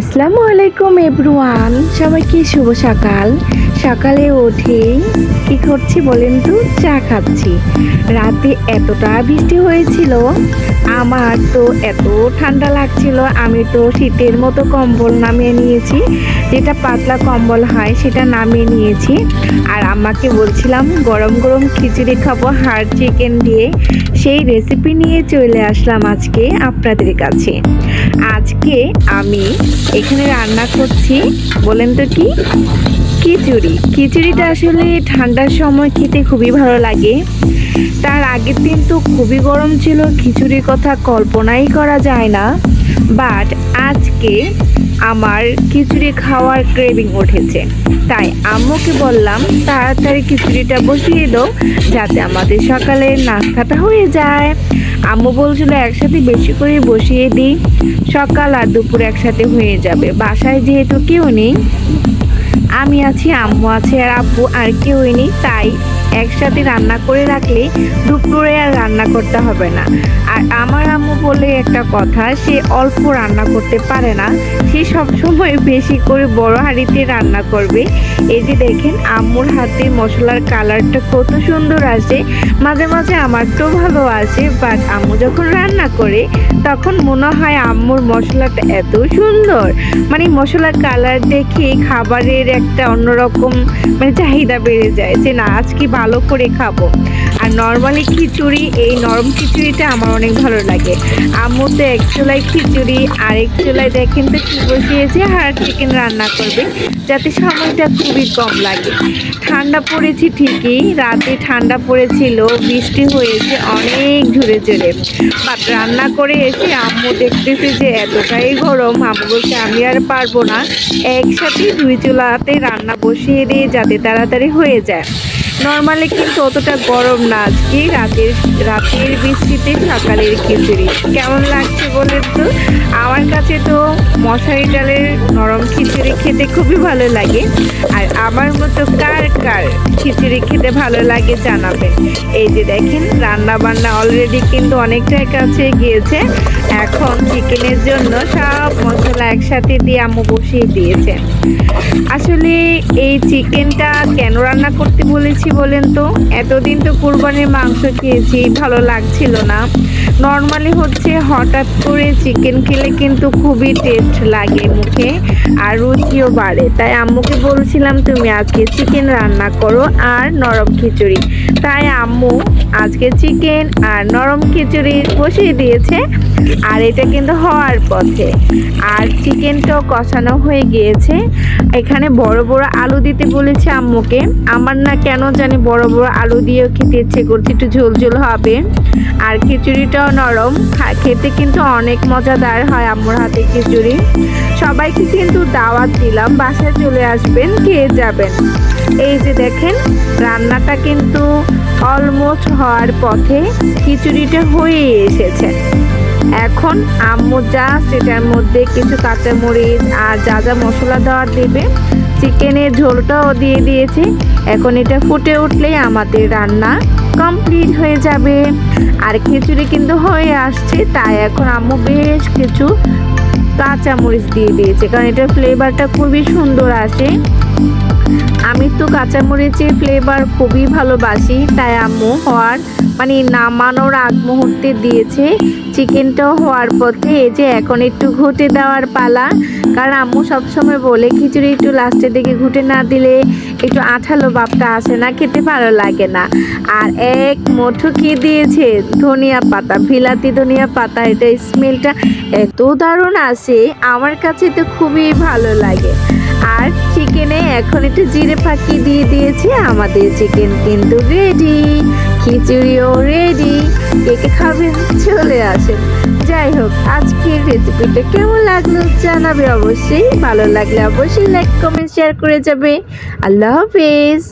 আসসালামু আলাইকুম এভরিওয়ান। সবাইকে শুভ সকাল? সকালে উঠে কি করছি বলেন তো? চা খাচ্ছি। রাতে এতটা বৃষ্টি হয়েছিল, আমার তো এত ঠান্ডা লাগছিল, আমি তো শীতের মতো কম্বল নামিয়ে নিয়েছি। যেটা পাতলা কম্বল হয়, সেটা নামিয়ে নিয়েছি। আর আমাকে বলছিলাম, গরম গরম খিচুড়ি খাব হার্ড চিকেন দিয়ে। সেই রেসিপি নিয়ে চলে আসলাম আজকে আপনাদের কাছে। আজকে আমি এখানে রান্না করছি, বলেন তো কি? খিচুড়ি। খিচুড়িটা আসলে ঠান্ডার সময় খেতে খুবই ভালো লাগে। তার আগের দিন তো খুবই গরম ছিল, খিচুড়ির কথা কল্পনাই করা যায় না। বাট আজকে আমার খিচুড়ি খাওয়ার ক্রেভিং উঠেছে। তাই আম্মুকে বললাম, তাড়াতাড়ি খিচুড়িটা বসিয়ে দাও, যাতে আমাদের সকালে নাস্তাটা হয়ে যায়। আম্মু বলছিল, একসাথে বেশি করে বসিয়ে দিই, সকাল আর দুপুর একসাথে হয়ে যাবে। বাসায় যেহেতু কেউ নেই, আমি আছি, আম্মু আছে আর আব্বু আর কেউই নেই, তাই একসাথে রান্না করে রাখলে দুপুরে আর রান্না করতে হবে না। আর আমার আম্মু বলে একটা কথা, সে অল্প রান্না করতে পারে না। সে সবসময় বেশি করে বড় হাঁড়িতে রান্না করবে। এই যে দেখেন, আম্মুর হাতে মশলার কালারটা কত সুন্দর আসে। মাঝে মাঝে আমার তো ভালো আসে বাট আম্মু যখন রান্না করে, তখন মনে হয় আম্মুর মশলাটা এত সুন্দর। মানে মশলার কালার দেখে খাবারের একটা অন্যরকম মানে চাহিদা বেড়ে যায় যে, না, আজকে ভালো করে খাব। আর নর্মালি খিচুড়ি, এই নরম খিচুড়িটা আমার অনেক ভালো লাগে। আম্মু তো এক চুলায় খিচুড়ি আর এক চুলায় দেখেন তো কি বসিয়েছে হাড় চিকেন রান্না করবে। যাতে সময়টা খুবই কম লাগে। ঠান্ডা পড়েছে ঠিকই, রাতে ঠান্ডা পড়েছিল, বৃষ্টি হয়েছে অনেক জোরে জোরে। বাট রান্না করে এসে আম্মু দেখতেছে যে এতটাই গরম, আম্মু বলছে, আমি আর পারব না। একসাথে দুই চুলাতে রান্না বসিয়ে দিয়ে যাতে তাড়াতাড়ি হয়ে যায়। নর্মালি কিন্তু অতটা গরম না আজকে। রাতের রাতের বৃষ্টিতে সকালের খিচুড়ি। কেমন লাগছে বলেন তো? আমার কাছে তো মশারি ডালের নরম খিচুড়ি খেতে খুবই ভালো লাগে। আর আমার মতো কার কার খিচুড়ি খেতে ভালো লাগে জানাবেন। এই যে দেখেন রান্না বান্না অলরেডি কিন্তু অনেকটাই কাছে গিয়েছে। এখন চিকেনের জন্য সব মশলা একসাথে দিয়ে আম্মু বসিয়ে দিয়েছেন আসলে এই চিকেনটা কেন রান্না করতে বলেছি বলেন তো? এতদিন তো কোরবানির মাংস খেয়েছি, ভালো লাগছিল না। নর্মালি হচ্ছে হঠাৎ করে চিকেন খেলে কিন্তু খুবই টেস্ট লাগে মুখে আর রুচিও বাড়ে। তাই আম্মুকে বলছিলাম, তুমি আজকে চিকেন রান্না করো আর নরম খিচুড়ি। তাই আম্মু আজকে চিকেন আর নরম খিচুড়ি বসিয়ে দিয়েছে আর এটা কিন্তু হওয়ার পথে। আর চিকেনটাও কষানো হয়ে গিয়েছে। এখানে বড় বড় আলু দিতে বলেছে আম্মুকে। আমার না কেন জানি বড় বড় আলু দিয়েও খেতে ইচ্ছে করছে, একটু ঝোল ঝোল হবে। আর খিচুড়িটাও নরম, খা- খেতে কিন্তু অনেক মজাদার হয় আম্মুর হাতে খিচুড়ি। সবাইকে কিন্তু দাওয়াত দিলাম, বাসায় চলে আসবেন, খেয়ে যাবেন। এই যে দেখেন, রান্নাটা কিন্তু অলমোস্ট হওয়ার পথে খিচুড়িটা হয়ে এসেছে। এখন আম্মু যা সেটার মধ্যে কিছু কাঁচামরিচ আর যা যা মশলা দেওয়ার দেবে চিকেনের ঝোলটাও দিয়ে দিয়েছে। এখন এটা ফুটে উঠলেই আমাদের রান্না। কমপ্লিট হয়ে যাবে। আর খিচুড়ি কিন্তু হয়ে আসছে, তাই এখন আম্মু বেশ কিছু কাঁচামরিচ দিয়ে দিয়েছে, কারণ এটার ফ্লেভারটা খুবই সুন্দর আসে। আমি তো কাঁচামরিচের ফ্লেভার খুবই ভালোবাসি, তাই আম্মু হওয়ার মানে নামানোর আগ মুহূর্তে দিয়েছে। চিকেনটাও হওয়ার পথে এই যে এখন একটু ঘুটে দেওয়ার পালা। কারণ আম্মু সবসময় বলে, খিচুড়ি একটু লাস্টের দিকে ঘুটে না দিলে একটু আঠালো ভাবটা আসে না, খেতে ভালো লাগে না। আর এক মুঠো কি দিয়েছে? ধনিয়া পাতা ভিলাতি ধনিয়া পাতা, এটা স্মেলটা এত দারুণ আসে, আমার কাছে তো খুবই ভালো লাগে। আর চিকেনে এখন একটু জিরে ফাঁকি দিয়ে দিয়েছি, আমাদের চিকেন কিন্তু রেডি খিচুড়িও রেডি কে কে খাবেন চলে আসেন। যাই হোক, আজকের রেসিপিটা কেমন লাগল জানাবে অবশ্যই। ভালো লাগলে অবশ্যই লাইক কমেন্ট শেয়ার করে যাবে। আল্লাহ হাফেজ।